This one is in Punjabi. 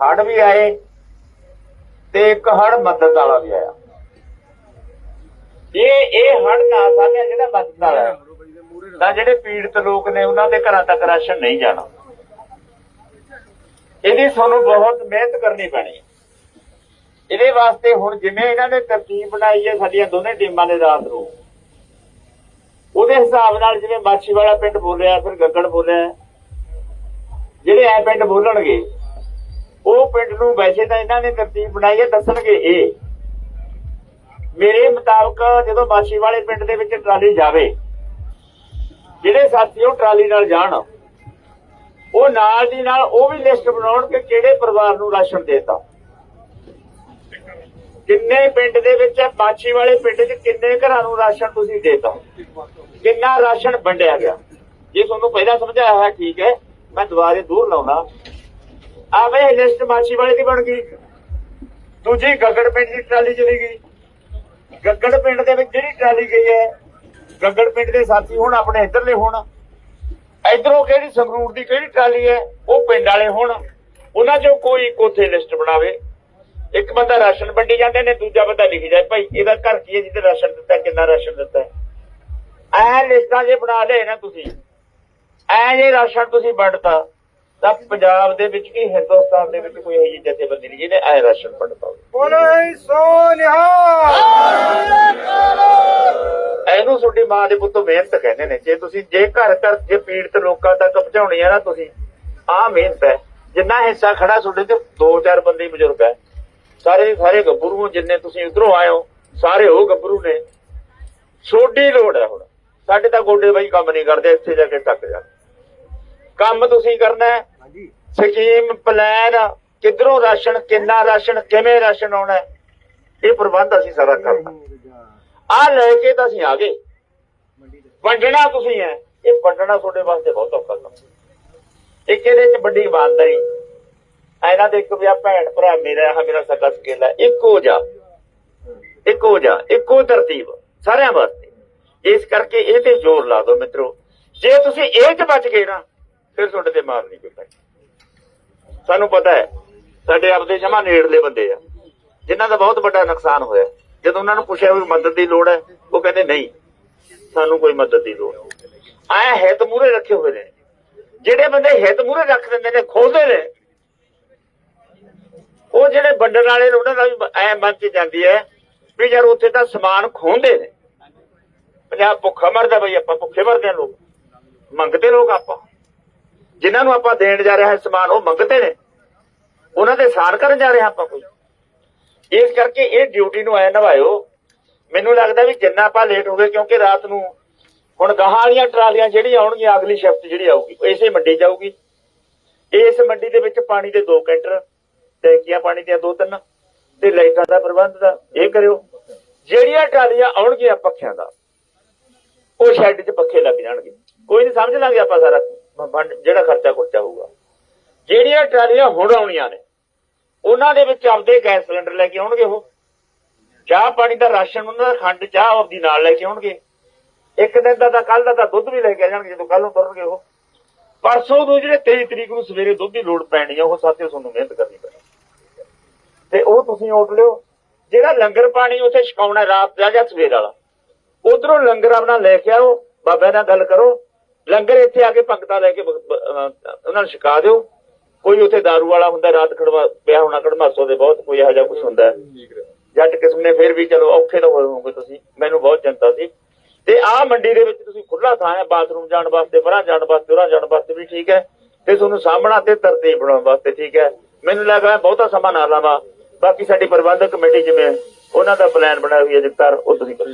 ਹੜ ਵੀ ਆਏ ਤੇ ਇੱਕ ਹੜ ਮਦਦ ਵਾਲਾ ਵੀ ਆਇਆ। ਇਹ ਇਹ ਹੜ ਨਾ ਸਾਲਿਆ ਜਿਹੜਾ ਮਦਦ ਵਾਲਾ ਤਾਂ ਜਿਹੜੇ ਪੀੜਤ ਲੋਕ ਨੇ, ਉਹਨਾਂ ਦੇ ਘਰਾਂ ਤੱਕ ਰਾਸ਼ਨ ਨਹੀਂ ਜਾਣਾ। ਇਹਦੀ ਤੁਹਾਨੂੰ ਬਹੁਤ ਮਿਹਨਤ ਕਰਨੀ ਪੈਣੀ ਹੈ। ਇਹਦੇ ਵਾਸਤੇ ਹੁਣ ਜਿਵੇਂ ਇਹਨਾਂ ਨੇ ਤਰਤੀਬ ਬਣਾਈ ਹੈ ਸਾਡੀਆਂ ਦੋਨੇ ਟੀਮਾਂ ਨੇ ਰਾਤ ਨੂੰ। ਉਹਦੇ ਹਿਸਾਬ ਨਾਲ ਜਿਵੇਂ ਮਾਛੀ ਵਾਲਾ ਪਿੰਡ ਬੋਲਿਆ, ਫਿਰ ਗੱਗੜ ਬੋਲਿਆ। ਜਿਹੜੇ ਐ ਪਿੰਡ ਬੋਲਣਗੇ ਉਹ ਪਿੰਡ ਨੂੰ ਵੈਸੇ ਤਾਂ ਇਹਨਾਂ ਨੇ ਤਰਤੀਬ ਬਣਾਈ ਹੈ, ਦੱਸਣਗੇ ਇਹ। ਮੇਰੇ ਮੁਤਾਬਕ ਜਦੋਂ ਮਾਛੀ ਵਾਲੇ ਪਿੰਡ ਦੇ ਵਿੱਚ ਟਰਾਲੀ ਜਾਵੇ, ਜਿਹੜੇ ਸਾਥੀ ਉਹ ਟਰਾਲੀ ਨਾਲ ਜਾਣ, ਉਹ ਨਾਲ ਦੀ ਨਾਲ ਉਹ ਵੀ ਲਿਸਟ ਬਣਾਉਣ ਕਿ ਕਿਹੜੇ ਪਰਿਵਾਰ ਨੂੰ ਰਾਸ਼ਨ ਦੇਤਾ। ਕਿੰਨੇ ਪਿੰਡ ਦੇ ਵਿੱਚ ਹੈ, ਮਾਛੀ ਵਾਲੇ ਪਿੰਡ 'ਚ ਕਿੰਨੇ ਘਰਾਂ ਨੂੰ ਰਾਸ਼ਨ ਤੁਸੀਂ ਦੇਤਾ। ਕਿੰਨਾ ਰਾਸ਼ਨ ਵੰਡਿਆ ਗਿਆ। ਜੇ ਤੁਹਾਨੂੰ ਪਹਿਲਾਂ ਸਮਝਾਇਆ ਹੈ, ਠੀਕ ਹੈ, ਮੈਂ ਦੁਬਾਰੇ ਦੂਰ ਲਾਉਣਾ। ਆਵੇ ਲਿਸਟ ਮਾਛੀ ਵਾਲੇ ਦੀ ਬਣ ਗਈ। ਦੂਜੀ ਗੱਗੜ ਪਿੰਡ ਦੀ ਟਰਾਲੀ ਚਲੀ ਗਈ। ਗੱਗੜ ਪਿੰਡ ਦੇ ਵਿੱਚ ਜਿਹੜੀ ਟਰਾਲੀ ਗਈ ਹੈ, ਗੱਗੜ ਪਿੰਡ ਦੇ ਸਾਥੀ ਹੁਣ ਆਪਣੇ ਇੱਧਰਲੇ ਹੋਣ। ਇਧਰੋਂ ਕਿਹੜੀ ਸੰਗਰੂਰ ਦੀ ਕਿਹੜੀ ਟਰਾਲੀ ਹੈ, ਉਹ ਪਿੰਡ ਵਾਲੇ ਹੋਣ। ਉਹਨਾਂ ਚੋਂ ਕੋਈ ਕੋਥੇ ਲਿਸਟ ਬਣਾਵੇ। ਇੱਕ ਬੰਦਾ ਰਾਸ਼ਨ ਵੰਡੀ ਜਾਂਦੇ ਨੇ, ਦੂਜਾ ਬੰਦਾ ਲਿਖੀ ਜਾਏ। ਭਾਈ, ਇਹਦਾ ਘਰ ਕੀ ਹੈ ਜਿਹਦੇ ਰਾਸ਼ਨ ਦਿੱਤਾ ਕਿੰਨਾ ਰਾਸ਼ਨ ਦਿੱਤਾ ਐ ਲਿਸਟਾਂ ਜੇ ਬਣਾ ਲਏ ਨਾ ਤੁਸੀਂ, ਐ ਜੇ ਰਾਸ਼ਨ ਤੁਸੀਂ ਵੰਡਤਾ ਤਾਂ ਪੰਜਾਬ ਦੇ ਵਿੱਚ ਕੀ ਹਿੰਦੁਸਤਾਨ ਦੇ ਵਿੱਚ ਕੋਈ ਇਹੋ ਜਿਹੀ ਜਥੇਬੰਦੀ ਨਹੀਂ ਜਿਹਨੇ ਐ ਰਾਸ਼ਨ ਵੰਡਤਾ ਹੋਵੇ ਬੋਲੇ ਸੋਨਿਹਾ ਇਹਨੂੰ ਤੁਹਾਡੀ ਮਾਂ ਦੇ ਪੁੱਤੋਂ ਮਿਹਨਤ ਕਹਿੰਦੇ ਨੇ। ਜੇ ਤੁਸੀਂ ਜੇ ਘਰ ਘਰ ਜੇ ਪੀੜਤ ਲੋਕਾਂ ਤੱਕ ਪਹੁੰਚਾਉਣੀ ਹੈ ਨਾ ਤੁਸੀਂ ਆਹ ਮਿਹਨਤ ਹੈ। ਜਿੰਨਾ ਹਿੱਸਾ ਖੜਾ ਤੁਹਾਡੇ ਤੇ ਦੋ ਚਾਰ ਬੰਦੇ ਬਜ਼ੁਰਗ ਹੈ ਸਾਰੇ ਸਾਰੇ ਗੱਭਰੂ ਹੋ, ਜਿੰਨੇ ਤੁਸੀਂ ਉਧਰੋਂ ਆਏ ਹੋ ਸਾਰੇ ਉਹ ਗੱਭਰੂ ਨੇ। ਛੋਟੀ ਲੋੜ ਹੈ ਹੁਣ। ਸਾਡੇ ਤਾਂ ਗੋਡੇ ਬਾਈ ਕੰਮ ਨਹੀਂ ਕਰਦੇ ਇੱਥੇ ਜਾ ਕੇ ਟੱਕ ਜਾ ਕੰਮ ਤੁਸੀਂ ਕਰਨਾ ਹੈ। ਹਾਂਜੀ। ਸਕੀਮ ਪਲਾਨ ਕਿੱਧਰੋਂ ਰਾਸ਼ਨ ਕਿੰਨਾ ਰਾਸ਼ਨ ਕਿਵੇਂ ਰਾਸ਼ਨ ਆਉਣਾ ਇਹ ਪ੍ਰਬੰਧ ਅਸੀਂ ਸਾਰਾ ਕਰਨਾ। ਆ ਲੈ ਕੇ ਤਾਂ ਅਸੀਂ ਆ ਗਏ। ਵੰਡਣਾ ਤੁਸੀਂ ਹੈ। ਇਹ ਵੰਡਣਾ ਤੁਹਾਡੇ ਵਾਸਤੇ ਬਹੁਤ ਔਖਾ ਕੰਮ ਇੱਕ ਇਹਦੇ ਚ ਵੱਡੀ ਇਮਾਨਦਾਰੀ। ਇਹਨਾਂ ਦੇ ਇੱਕ ਵੀ ਆ ਭੈਣ ਭਰਾ ਮੇਰਾ ਆ ਮੇਰਾ ਸਕਾ ਸਕੇਲਾ ਇੱਕੋ ਜਾ ਇੱਕੋ ਜਾ ਇੱਕੋ ਤਰਤੀਬ। ਸਾਰਿਆਂ ਵਾਸਤੇ। ਇਸ ਕਰਕੇ ਇਹ ਤੇ ਜ਼ੋਰ ਲਾ ਦਿਓ ਮਿੱਤਰੋ। ਜੇ ਤੁਸੀਂ ਇਹ ਚ ਬਚ ਗਏ ਨਾ ਫਿਰ ਤੁਹਾਡੇ ਤੇ ਮਾਰ ਨਹੀਂ ਕੋਈ ਪੈਣੀ ਸਾਨੂੰ ਪਤਾ ਹੈ, ਸਾਡੇ ਆਪਦੇ ਜਮਾ ਨੇੜਲੇ ਬੰਦੇ ਆ। ਜਿਨ੍ਹਾਂ ਦਾ ਬਹੁਤ ਵੱਡਾ ਨੁਕਸਾਨ ਹੋਇਆ। ਜਦੋਂ ਉਹਨਾਂ ਨੂੰ ਪੁੱਛਿਆ ਵੀ ਮਦਦ ਦੀ ਲੋੜ ਹੈ, ਉਹ ਕਹਿੰਦੇ ਨਹੀਂ, ਸਾਨੂੰ ਕੋਈ ਮਦਦ ਦੀ ਲੋੜ ਆਏ ਹਿੱਤ ਮੂਰੇ ਰੱਖੇ ਹੋਏ ਨੇ। ਜਿਹੜੇ ਬੰਦੇ ਹਿੱਤ ਮੂਰੇ ਰੱਖ ਦਿੰਦੇ ਨੇ, ਖੋਲਦੇ ਨੇ। ਉਹ ਜਿਹੜੇ ਵੰਡਣ ਵਾਲੇ ਨੇ, ਉਹਨਾਂ ਦਾ ਵੀ ਐ ਮਨ ਚ ਜਾਂਦੀ ਹੈ ਵੀ ਯਾਰ ਉੱਥੇ ਤਾਂ ਸਮਾਨ ਖੋਹਦੇ ਨੇ। ਪੰਜਾਬ ਭੁੱਖਾ ਮਰਦਾ ਬਈ, ਆਪਾਂ ਭੁੱਖੇ ਮਰਦੇ ਆ ਲੋਕ। ਮੰਗਦੇ ਲੋਕ ਆਪਾਂ। ਜਿਨ੍ਹਾਂ ਨੂੰ ਆਪਾਂ ਦੇਣ ਜਾ ਰਹੇ ਹਾਂ ਸਮਾਨ, ਉਹ ਮੰਗਦੇ ਨੇ। ਉਹਨਾਂ ਦੇ ਸਾਰ ਕਰਨ ਜਾ ਰਹੇ ਆਪਾਂ ਕੋਈ। ਇਸ ਕਰਕੇ ਇਹ ਡਿਊਟੀ ਨੂੰ ਐ ਨਿਭਾਇਓ। ਮੈਨੂੰ ਲੱਗਦਾ ਵੀ ਜਿੰਨਾ ਆਪਾਂ ਲੇਟ ਹੋ ਗਏ ਕਿਉਂਕਿ ਰਾਤ ਨੂੰ ਹੁਣ ਗਾਹਾਂ ਵਾਲੀਆਂ ਟਰਾਲੀਆਂ ਜਿਹੜੀਆਂ ਆਉਣਗੀਆਂ, ਅਗਲੀ ਸ਼ਿਫਟ ਜਿਹੜੀ ਆਊਗੀ ਇਸੇ ਮੰਡੀ ਜਾਊਗੀ ਇਸ ਮੰਡੀ ਦੇ ਵਿੱਚ ਪਾਣੀ ਦੇ ਦੋ ਕੈਂਟਰ, ਟੈਂਕੀਆਂ ਪਾਣੀ ਦੀਆਂ ਦੋ ਤਿੰਨ, ਤੇ ਲਾਈਟਾਂ ਦਾ ਪ੍ਰਬੰਧ ਦਾ, ਇਹ ਕਰਿਓ। ਜਿਹੜੀਆਂ ਟਰਾਲੀਆਂ ਆਉਣਗੀਆਂ ਪੱਖਿਆਂ ਦਾ, ਉਹ ਸ਼ੈੱਡ 'ਚ ਪੱਖੇ ਲੱਗ ਜਾਣਗੇ। ਕੋਈ ਨਹੀਂ ਸਮਝ ਲਾਂਗੇ ਆਪਾਂ ਸਾਰਾ ਵੰਡ- ਜਿਹੜਾ ਖਰਚਾ ਖੁਰਚਾ ਹੋਊਗਾ। ਜਿਹੜੀਆਂ ਟਰਾਲੀਆਂ ਹੁਣ ਆਉਣੀਆਂ ਨੇ, ਉਹਨਾਂ ਦੇ ਵਿੱਚ ਆਪਦੇ ਗੈਸ ਸਿਲੰਡਰ ਲੈ ਕੇ ਆਉਣਗੇ ਉਹ। ਚਾਹ ਪਾਣੀ ਦਾ ਰਾਸ਼ਨ ਉਹਨਾਂ ਦਾ ਖੰਡ, ਚਾਹ ਆਪਦੀ ਨਾਲ ਲੈ ਕੇ ਆਉਣਗੇ। ਇੱਕ ਦਿਨ ਦਾ ਤਾਂ ਕੱਲ ਦਾ ਤਾਂ ਦੁੱਧ ਵੀ ਲੈ ਕੇ ਜਾਣਗੇ, ਜਦੋਂ ਕੱਲ ਨੂੰ ਤੁਰਨਗੇ ਉਹ। ਪਰਸੋਂ ਨੂੰ ਜਿਹੜੇ 23 ਤਰੀਕ ਨੂੰ ਸਵੇਰੇ ਦੁੱਧ ਦੀ ਲੋੜ ਪੈਣੀ ਆ, ਉਹ ਸਾਥੀਓ ਤੁਹਾਨੂੰ ਮਿਹਨਤ ਕਰਨੀ ਪੈਣੀ। ਤੇ ਉਹ ਤੁਸੀਂ ਉੱਠ ਲਿਓ। ਜਿਹੜਾ ਲੰਗਰ ਪਾਣੀ ਉੱਥੇ ਛਕਾਉਣਾ ਰਾਤ ਦਾ ਜਾਂ ਸਵੇਰ ਵਾਲਾ, ਉਧਰੋਂ ਲੰਗਰ ਆਪਣਾ ਲੈ ਕੇ ਆਓ, ਬਾਬਿਆਂ ਨਾਲ ਗੱਲ ਕਰੋ। ਲੰਗਰ ਇੱਥੇ ਆ ਕੇ ਪੰਕਤਾਂ ਲੈ ਕੇ ਉਹਨਾਂ ਨੂੰ ਛਕਾ ਦਿਓ। ਕੋਈ ਉੱਥੇ दारू ਵਾਲਾ ਹੁੰਦਾ, ਰਾਤ ਖੜਵਾ ਪਿਆ ਹੋਣਾ ਕੜਮਾਸੋ ਦੇ ਬਹੁਤ, ਕੋਈ ਇਹੋ ਜਿਹਾ ਕੁਝ ਹੁੰਦਾ ਜੱਟ ਕਿਸਮ ਨੇ ਫਿਰ ਵੀ ਚਲੋ ਔਖੇ ਤਾਂ ਹੋਏ ਹੋਗੇ ਤੁਸੀਂ, ਮੈਨੂੰ ਬਹੁਤ ਚਿੰਤਾ ਸੀ। ਤੇ ਆਹ ਮੰਡੀ ਦੇ ਵਿੱਚ ਤੁਸੀਂ ਖੁੱਲਾ ਥਾਂ ਹੈ, ਬਾਥਰੂਮ ਜਾਣ ਵਾਸਤੇ, ਪਰਾਂ ਜਾਣ ਵਾਸਤੇ, ਉਰਾਂ ਜਾਣ ਵਾਸਤੇ ਵੀ ਠੀਕ ਹੈ। ਤੇ ਤੁਹਾਨੂੰ ਸਾਹਮਣਾ ਤੇ ਤਰਤੀਬ ਬਣਾਉਣ ਵਾਸਤੇ ਠੀਕ ਹੈ। ਮੈਨੂੰ ਲੱਗਾ ਬਹੁਤਾ ਸਮਾਂ ਨਾ ਲਾਵਾਂ। ਬਾਕੀ ਸਾਡੀ ਪ੍ਰਬੰਧਕ ਕਮੇਟੀ ਜਿਵੇਂ ਉਹਨਾਂ ਦਾ ਪਲਾਨ ਬਣਾਇਆ ਹੋਇਆ ਜਗਤਾਰ, ਉਹ ਤੁਸੀਂ ਕਰ